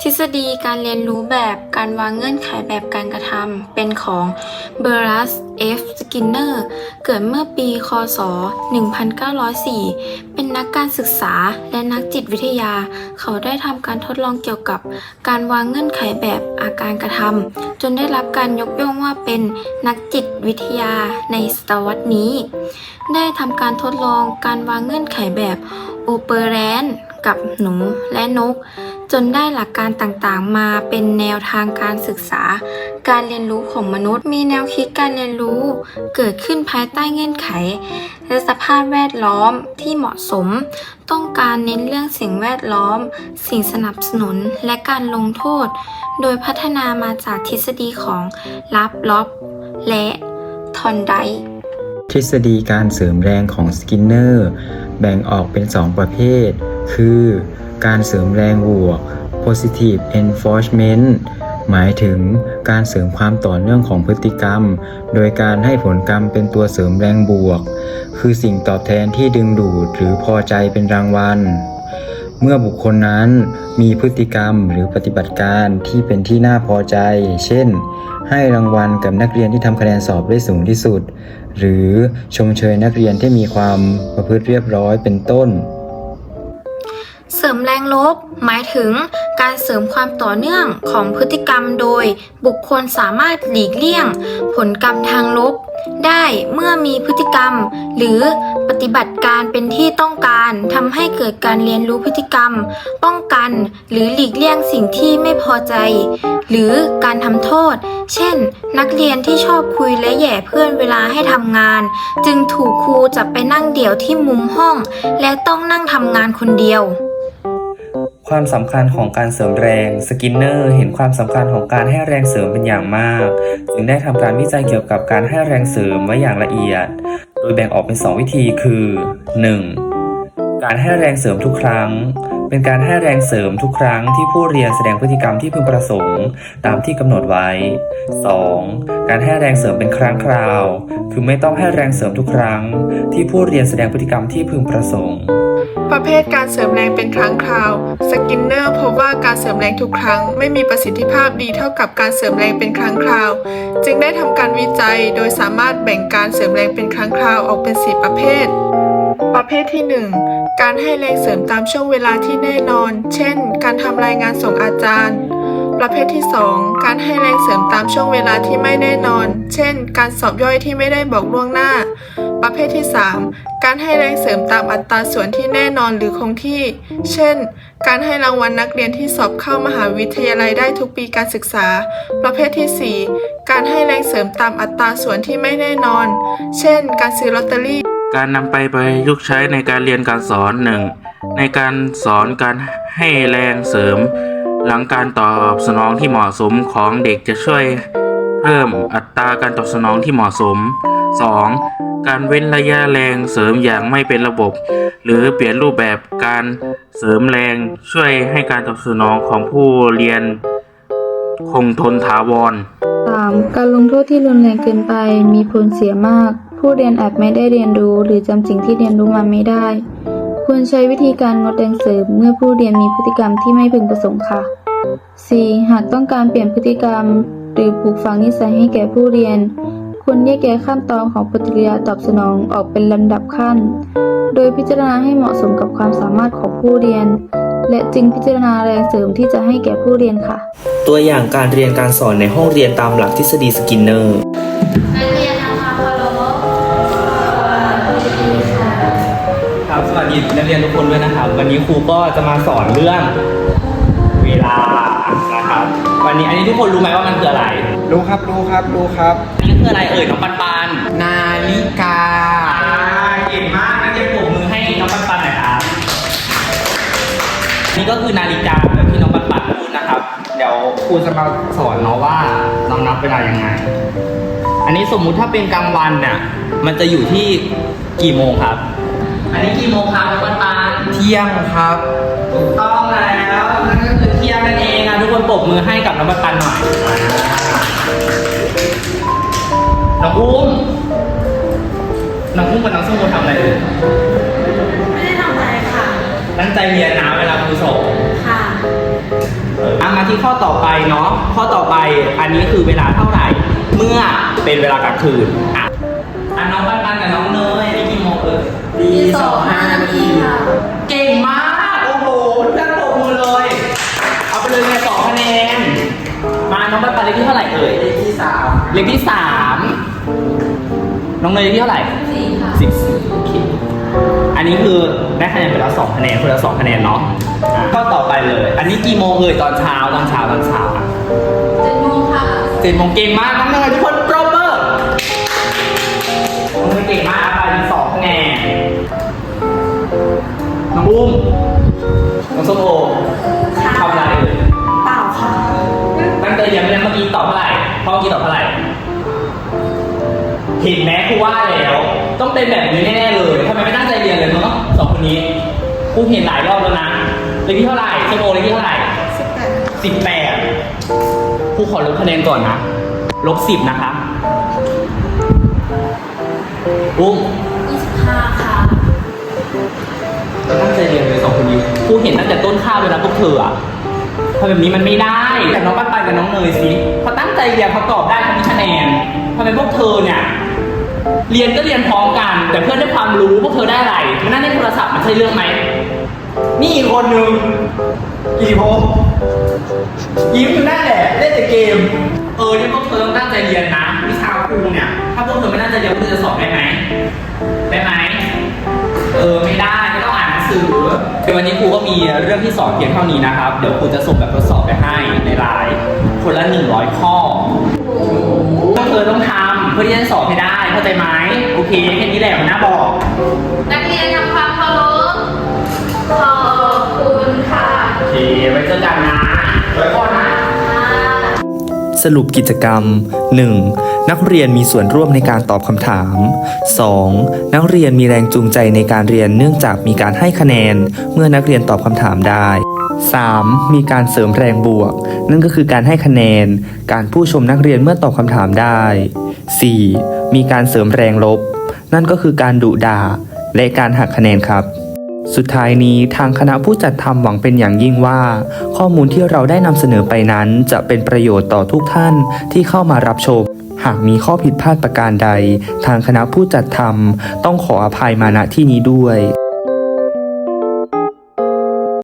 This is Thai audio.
ทฤษฎีการเรียนรู้แบบการวางเงื่อนไขแบบการกระทำเป็นของเบอรัส F. Skinner เกิดเมื่อปี ค.ศ.1904 เป็นนักการศึกษาและนักจิตวิทยา เขาได้ทำการทดลองเกี่ยวกับการวางเงื่อนไขแบบอาการกระทำจนได้รับการยกย่องว่าเป็นนักจิตวิทยาในศตวรรษนี้ ได้ทำการทดลองการวางเงื่อนไขแบบโอเปอแรน กับหนูและนก จนได้หลักการต่างๆ มาเป็นแนวทางการศึกษา การเรียนรู้ของมนุษย์ มีแนวคิดการเรียนรู้ เกิดขึ้นภายใต้เงื่อนไข และสภาพแวดล้อมที่เหมาะสม ต้องการเน้นเรื่องสิ่งแวดล้อม สิ่งสนับสนุนและการลงโทษ โดยพัฒนามาจากทฤษฎีของลับล็อบและทอนไดทฤษฎีการเสริมแรงของสกินเนอร์ แบ่งออกเป็น 2 ประเภท คือ การเสริมแรงบวก positive enforcement หมายถึงการเสริมความต่อเนื่องของพฤติกรรม โดยการให้ผลกรรมเป็นตัวเสริมแรงบวก คือสิ่งตอบแทนที่ดึงดูดหรือพอใจเป็นรางวัล เมื่อบุคคลนั้นมีพฤติกรรมหรือปฏิบัติการที่เป็นที่น่าพอใจ เช่น ให้รางวัลกับนักเรียนที่ทำคะแนนสอบได้สูงที่สุด หรือชมเชยนักเรียนที่มีความประพฤติเรียบร้อยเป็นต้น เสริมแรงลบ หมายถึงการเสริมความต่อเนื่องของพฤติกรรมโดยบุคคลสามารถหลีกเลี่ยง ผลกรรมทางลบ ได้เมื่อมีพฤติกรรม หรือปฏิบัติการเป็นที่ต้องการทำให้เกิดการเรียนรู้พฤติกรรม ป้องกัน หรือหลีกเลี่ยงสิ่งที่ไม่พอใจ หรือการทำโทษ เช่น นักเรียนที่ชอบคุยและแย่เพื่อนเวลาให้ทำงาน จึงถูกครูจับไปนั่งเดี่ยวที่มุมห้อง และต้องนั่งทำงานคนเดียว ความสำคัญของการเสริมแรง สกินเนอร์เห็นความสำคัญของการให้แรงเสริมเป็นอย่างมาก จึงได้ทำการวิจัยเกี่ยวกับการให้แรงเสริมไว้อย่างละเอียด โดยแบ่งออกเป็น 2 วิธีคือ 1. การให้แรงเสริมทุกครั้ง เป็นการให้แรงเสริมทุกครั้งที่ผู้เรียนแสดงพฤติกรรมที่พึงประสงค์ ตามที่กำหนดไว้ 2. การให้แรงเสริมเป็นครั้งคราว คือไม่ต้องให้แรงเสริมทุกครั้ง ที่ผู้เรียนแสดงพฤติกรรมที่พึงประสงค์ประเภทการเสริมแรงเป็นครั้งคราว สกินเนอร์พบว่าการเสริมแรงทุกครั้ง ไม่มีประสิทธิภาพดีเท่ากับการเสริมแรงเป็นครั้งคราว จึงได้ทำการวิจัยโดยสามารถแบ่งการเสริมแรงเป็นครั้งคราวออกเป็น 4 ประเภท ประเภทที่ 1 การให้แรงเสริมตามช่วงเวลาที่แน่นอน เช่น การทำรายงานส่งอาจารย์ ประเภทที่ 2 การให้แรงเสริมตามช่วงเวลาที่ไม่แน่นอน เช่น การสอบย่อยที่ไม่ได้บอกล่วงหน้า ประเภทที่ 3 การให้แรงเสริมตามอัตราส่วนที่แน่นอนหรือคงที่ เช่น การให้รางวัลนักเรียนที่สอบเข้ามหาวิทยาลัยได้ทุกปีการศึกษา ประเภทที่ 4 การให้แรงเสริมตามอัตราส่วนที่ไม่แน่นอน เช่น การซื้อลอตเตอรี่ การนำไปประยุกต์ใช้ในการเรียนการสอนหนึ่งในการสอนการให้แรงเสริม หลังการตอบสนองที่เหมาะสมของเด็กจะช่วยเพิ่มอัตราการตอบสนองที่เหมาะสม 2. การเว้นระยะแรงเสริมอย่างไม่เป็นระบบ หรือเปลี่ยนรูปแบบการเสริมแรงช่วยให้การตอบสนองของผู้เรียนคงทนถาวร 3. การลงโทษที่รุนแรงเกินไปมีผลเสียมาก ผู้เรียนอาจไม่ได้เรียนรู้หรือจำสิ่งที่เรียนรู้มาไม่ได้ ควรใช้วิธีการงดแรงเสริมเมื่อผู้เรียนมีพฤติกรรมที่ไม่พึงประสงค์ค่ะ 4. หากต้องการเปลี่ยนพฤติกรรม หรือปลูกฝังนิสัยให้แก่ผู้เรียน ควรแยกแยะขั้นตอนของปฏิกิริยาตอบสนองออกเป็นลำดับขั้น โดยพิจารณาให้เหมาะสมกับความสามารถของผู้เรียน และจึงพิจารณาแรงเสริมที่จะให้แก่ผู้เรียนค่ะ ตัวอย่างการเรียนการสอนในห้องเรียนตามหลักทฤษฎีสกินเนอร์ วยนะครับวันนี้ครูก็จะมาสอนเรื่องเวลานะครับ วันนี้อันนี้ทุกคนรู้ไหมว่ามันคืออะไร รู้ครับรู้ครับรู้ครับอันนี้คืออะไรเอ่ยน้องปันปันนาฬิกาเก่งมากนักเรียนปรบมือให้น้องปันปันหน่อยครับนี่ก็คือนาฬิกาแบบที่น้องปันปันพูดนะครับ เดี๋ยวครูจะมาสอนเนาะว่าน้องนับเวลายังไง อันนี้สมมุติถ้าเป็นกลางวันเนี่ยมันจะอยู่ที่กี่โมงครับ อันนี้กี่โมงครับน้องปันปันเที่ยงครับถูกต้องแล้วนั่นก็คือเที่ยงนั่นเองอะทุกคนปรบมือให้กับน้องปันปันหน่อยน้องอุ้มน้องอุ้มกับน้องส้มโอทำอะไรอยู่ไม่ได้ทำอะไรค่ะ ตั้งใจเรียนนะเวลาครูสอนค่ะเอออะมาที่ข้อต่อไปเนาะข้อต่อไปอันนี้คือเวลาเท่าไหร่ เมื่อเป็นเวลากลางคืนอะอะน้องปันปันกับน้องเนยนี่กี่โมงเอ่ยดีสองห้านาทีค่ะ เลขที่เท่าไหร่เอ่ยเลขที่สามเลขที่สามน้องเนยเลขที่เท่าไหร่สี่ค่ะสิบสี่โอเคอันนี้คือได้คะแนนไปแล้วสองคะแนนคนละสองคะแนนเนาะอะข้อต่อไปเลย อันนี้กี่โมงเอ่ยตอนเช้าตอนเช้าตอนเช้าอะเจ็ดโมงค่ะเจ็ดโมงเก่งมากน้องเนยทุกคนปรบมือน้องเนยเก่งมากไปอีกสองคะแนนน้องอุ้มน้องส้มโอ ตั้งใจเรียนเมื่อกี้ตอบเท่าไหร่พ่อเมื่อกี้ตอบเท่าไหร่เห็นไหมครูว่าแล้ว ต้องเป็นแบบนี้แน่ๆเลยทำไมไม่ตั้งใจเรียนเลยเนาะสองคนนี้ครูเห็นหลายรอบแล้วนะเลขที่เท่าไหร่ส้มโอเลขที่เท่าไหร่สิบแปดสิบแปดครูขอลบคะแนนก่อนนะลบสิบนะคะอุ้มยี่สิบห้าค่ะไม่ตั้งใจเรียนเลยสองคนนี้ครูเห็นตั้งแต่ต้นข้าวเลยนะพวกเธออะ ทำแบบนี้มันไม่ได้แต่น้องปันปันกับน้องเนยสิเขาตั้งใจเรียนเขาตอบได้เขามีคะแนนทำไมพวกเธอเนี่ยเรียนก็เรียนพร้อมกัน แต่เพื่อนได้ความรู้พวกเธอได้อะไรมันนั่งเล่นโทรศัพท์มันใช่เรื่องไหมนี่อีกคนนึงกี่โมงยิ้มอยู่นั่นแหละเล่นแต่เกม เออนี่พวกเธอต้องตั้งใจเรียนนะวิชาครูเนี่ย ถ้าพวกเธอไม่ตั้งใจเรียนพวกเธอจะสอบได้ไหมได้ไหมเออไม่ได้ ไม่ต้องอ่านหนังสือเดี๋ยววันนี้ครูก็มีเรื่องที่สอนเพียงเท่านี้นะครับ เดี๋ยวครูจะส่งแบบทดสอบไปให้ในไลน์คนละ100 ข้อพวกเธอต้องทำเพื่อที่จะสอบให้ได้เข้าใจไหมโอเคแค่นี้แหละหัวหน้าบอก นักเรียนทำความเคารพขอบคุณค่ะโอเคไว้เจอกันนะไว้ก่อนนะ สรุปกิจกรรม 1. นักเรียนมีส่วนร่วมในการตอบคำถาม 2. นักเรียนมีแรงจูงใจในการเรียนเนื่องจากมีการให้คะแนน เมื่อนักเรียนตอบคำถามได้ 3. มีการเสริมแรงบวก นั่นก็คือการให้คะแนน การผู้ชมนักเรียนเมื่อตอบคำถามได้ 4. มีการเสริมแรงลบ นั่นก็คือการดุด่า และการหักคะแนนครับ สุดท้ายนี้ทางคณะผู้จัดทำหวังเป็นอย่างยิ่งว่า ข้อมูลที่เราได้นำเสนอไปนั้น จะเป็นประโยชน์ต่อทุกท่านที่เข้ามารับชม หากมีข้อผิดพลาดประการใด ทางคณะผู้จัดทำต้องขออภัยมาณที่นี้ด้วย